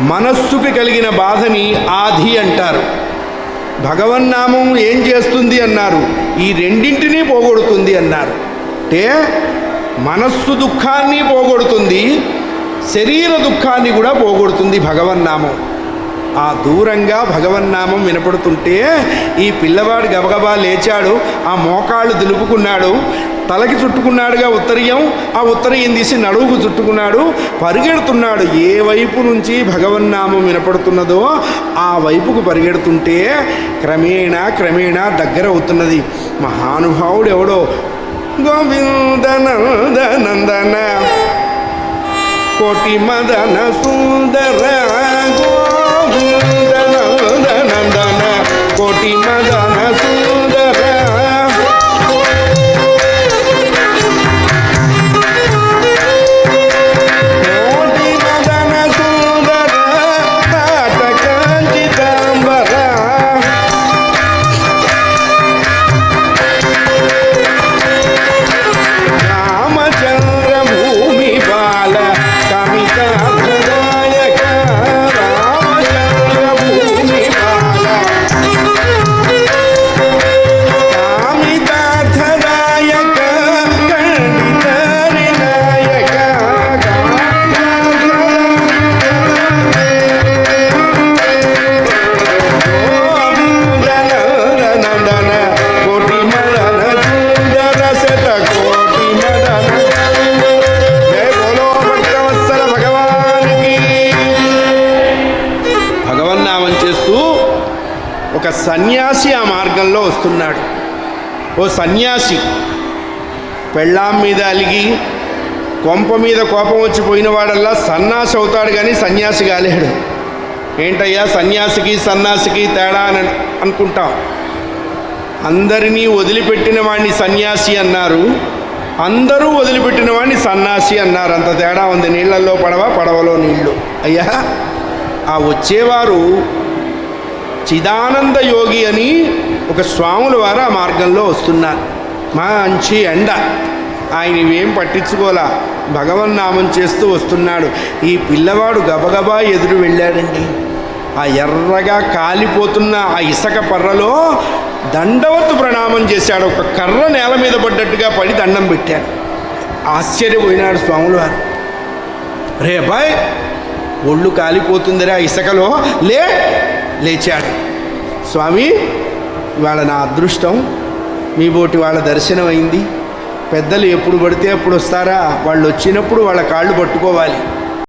మనస్సుకి కలిగిన బాధని ఆధి అంటారు. భగవన్నామం ఏం చేస్తుంది అన్నారు. ఈ రెండింటినీ పోగొడుతుంది అన్నారు. అంటే మనస్సు దుఃఖాన్ని పోగొడుతుంది శరీర దుఃఖాన్ని కూడా పోగొడుతుంది భగవన్నామం ఆ దూరంగా భగవన్నామం వినపడుతుంటే ఈ పిల్లవాడు గబగబా లేచాడు ఆ మోకాళ్ళు దులుపుకున్నాడు తలకి చుట్టుకున్నాడుగా ఉత్తరీయం ఆ ఉత్తరీయం తీసి నడువుకు చుట్టుకున్నాడు పరిగెడుతున్నాడు. ఏ వైపు నుంచి భగవన్నామం వినపడుతున్నదో ఆ వైపుకు పరిగెడుతుంటే క్రమేణా క్రమేణా దగ్గర అవుతున్నది. మహానుభావుడు ఎవడో? గోవిందనందనందన కోటి మదన సుందర గోవిందనందనందన కోటి మదన సుందర ఒక సన్యాసి ఆ మార్గంలో వస్తున్నాడు. ఓ సన్యాసి పెళ్ళాం మీద అలిగి కొంప మీద కోపం వచ్చిపోయిన వాడల్లా సన్నాసి అవుతాడు కానీ సన్యాసి కాలేడు. ఏంటయ్యా సన్యాసికి సన్యాసికి తేడా అని అనుకుంటాం. అందరినీ వదిలిపెట్టిన వాడిని సన్యాసి అన్నారు. అందరూ వదిలిపెట్టిన వాడిని సన్యాసి అన్నారు. అంత తేడా ఉంది. నీళ్ళల్లో పడవ? పడవలో నీళ్ళు అయ్యా ఆ వచ్చేవారు చిదానంద యోగి అని ఒక స్వాముల వారు ఆ మార్గంలో వస్తున్నారు. మంచి ఎండ. ఆయన ఇవేం పట్టించుకోలా భగవన్నామం చేస్తూ వస్తున్నాడు. ఈ పిల్లవాడు గబగబా ఎదురు వెళ్ళాడండి. ఆ ఎర్రగా కాలిపోతున్న ఆ ఇసక పర్రలో దండవత్తు ప్రణామం చేశాడు. ఒక కర్ర నేల మీద పడ్డట్టుగా పడి దండం పెట్టాడు. ఆశ్చర్యపోయినాడు స్వాములు వారు. రే బాయ్ ఒళ్ళు కాలిపోతుందిరా ఇసుకలో. లే లేచాడు. స్వామి ఇవాళ నా అదృష్టం. మీ బోటి వాళ్ళ దర్శనం అయింది పెద్దలు ఎప్పుడు పడితే అప్పుడు వస్తారా? వాళ్ళు వచ్చినప్పుడు వాళ్ళ కాళ్ళు పట్టుకోవాలి.